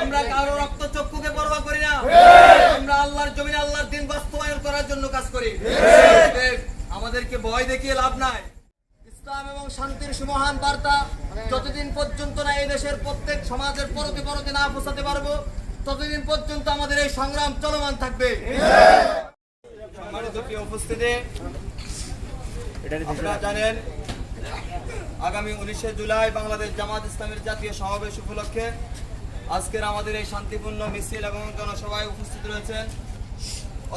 আমরা কারও রক্ত চক্ষুকে পরোয়া করি না। আমরা আল্লাহর জমিনে আল্লাহর দিন বাস্তবায়ন করার জন্য কাজ করি। আমাদেরকে ভয় দেখিয়ে লাভ নাই। ইসলাম এবং শান্তির সুমহান বার্তা যতদিন পর্যন্ত না এই দেশের প্রত্যেক সমাজের পরতে পরতে না পৌঁছাতে পারব, ততদিন পর্যন্ত আমাদের এই সংগ্রাম চলমান থাকবে। সম্মানিত উপস্থিতি জানেন, আগামী উনিশে জুলাই বাংলাদেশ জামাত ইসলামের জাতীয় সমাবেশ উপলক্ষে আজকের আমাদের এই শান্তিপূর্ণ মিছিল এবং জনসভায় উপস্থিত রয়েছেন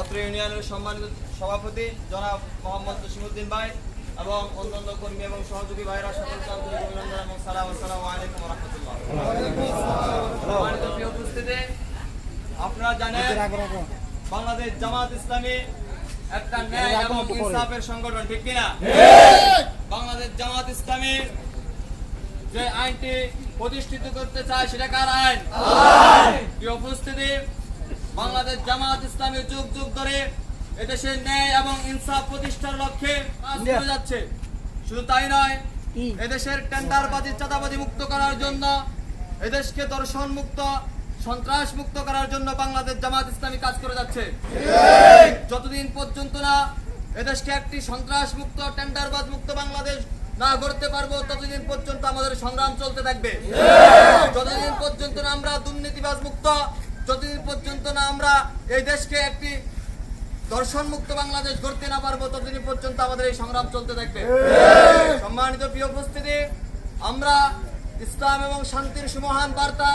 অত্র ইউনিয়নের সম্মানিত সভাপতি জনাব মোহাম্মদ জসিমুদ্দিন ভাই এবং অন্যান্য কর্মী এবং সহযোগী ভাইরা সকলকে আন্তরিক অভিনন্দন এবং সালাম আসসালামু আলাইকুম রহমতুল্লাহ। উপস্থিতি আপনারা জানেন বাংলাদেশ জামাত ইসলামী একটা ন্যায় এবং ইনসাফের সংগঠন ঠিক কিনা? বাংলাদেশ জামাত ইসলামী যে আইনটি প্রতিষ্ঠিত করতে চায় সেটা কার আইন? উপস্থিতি বাংলাদেশ জামাত ইসলামী যুগ যুগ ধরে এদেশের ন্যায় এবং ইনসাফ প্রতিষ্ঠার লক্ষ্যে কাজ করে যাচ্ছে। শুধু তাই নয় এদেশের টেন্ডারবাজি চাঁদাবাজি মুক্ত করার জন্য এদেশকে দর্শন মুক্ত সন্ত্রাস মুক্ত করার জন্য বাংলাদেশ জামাত ইসলামী কাজ করে যাচ্ছে। যতদিন পর্যন্ত না এদেশকে একটি সন্ত্রাস মুক্ত টেন্ডারবাজ মুক্ত বাংলাদেশ না করতে পারব ততদিন পর্যন্ত আমাদের সংগ্রাম চলতে থাকবে। যতদিন পর্যন্ত না আমরা দুর্নীতিবাজ মুক্ত, যতদিন পর্যন্ত না আমরা এই দেশকে একটি দর্শন মুক্ত বাংলাদেশ গড়তে না পারব, ততদিন পর্যন্ত আমাদের এই সংগ্রাম চলতে থাকবে। সম্মানিত প্রিয় উপস্থিতি, আমরা ইসলাম এবং শান্তির সুমহান বার্তা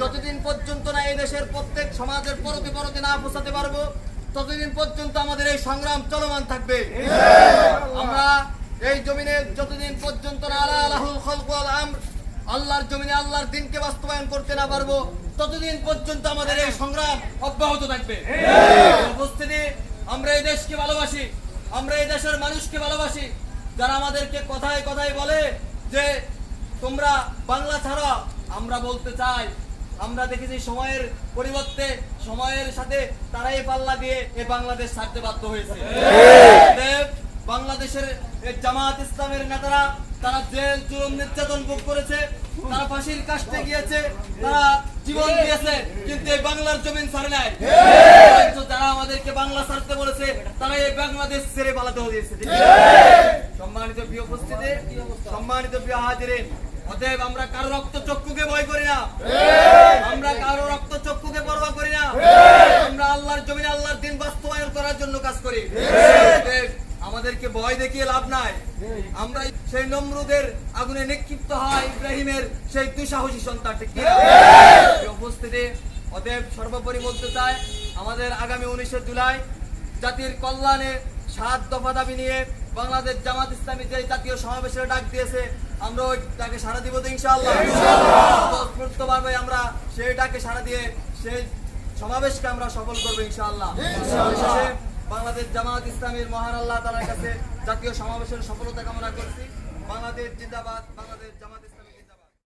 যতদিন পর্যন্ত না এই দেশের প্রত্যেক সমাজের পরতে পরতে না পৌঁছাতে পারব, ততদিন পর্যন্ত আমাদের এই সংগ্রাম চলমান থাকবে। আমরা এই জমিনে যতদিন পর্যন্ত আল্লাহর জমিনে আল্লাহর দিনকে বাস্তবায়ন করতে না পারব ততদিন পর্যন্ত আমাদের এই সংগ্রাম অব্যাহত থাকবে। উপস্থিতি আমরা এই দেশকে ভালোবাসি আমরা এই দেশের মানুষকে ভালোবাসি যারা আমাদেরকে কথায় কথায় বলে যে তোমরা বাংলা ছাড়া। আমরা বলতে চাই আমরা দেখেছি সময়ের পরিবর্তে সময়ের সাথে তারাই পাল্লা দিয়ে এ বাংলাদেশ ছাড়তে বাধ্য হয়েছে। বাংলাদেশের জামাত ইসলামের নেতারা, তারা জেল, জুলুম, নির্যাতন ভোগ করেছে, তারা ফাঁসির কাস্টে গিয়েছে, তারা জীবন দিয়েছে, কিন্তু এই বাংলার জমিন ছাড়ে নাই। যারা আমাদেরকে বাংলা ছাড়তে বলেছে, তারা এই বাংলাদেশ ছেড়ে পালাতে হয়েছে। সম্মানিত প্রিয় উপস্থিতি, সম্মানিত প্রিয় হাজিরিন, অতএব আমরা কারও রক্ত চক্ষুকে ভয় করি না। আমরা কারও রক্ত চক্ষুকে পরোয়া করি না। আমরা আল্লাহর জমিনে আল্লাহর দিন বাস্তবায়ন করার জন্য কাজ করি। আমাদেরকে ভয় দেখিয়ে লাভ নাই। আমরা সেই নমরুদের আগুনে নিক্ষিপ্ত হয় ইব্রাহিমের সেই দুঃসাহসী সন্তান ঠিক কি? না? এই উপস্থিতি অতএব সর্বোপরি বলতে চাই আমাদের আগামী উনিশে জুলাই জাতির কল্যাণে সাত দফা দাবি নিয়ে বাংলাদেশ জামাত ইসলামী যে জাতীয় সমাবেশের ডাক দিয়েছে আমরা ওই ডাকে সারা দিব তো ইনশাআল্লাহ। আমরা সেই ডাকে সারা দিয়ে সেই সমাবেশকে আমরা সফল করব ইনশাআল্লাহ। বাংলাদেশ জামাত ইসলামের মহান আল্লাহ তালার কাছে জাতীয় সমাবেশের সফলতা কামনা করছি। বাংলাদেশ জিন্দাবাদ, বাংলাদেশ জামাত ইসলামী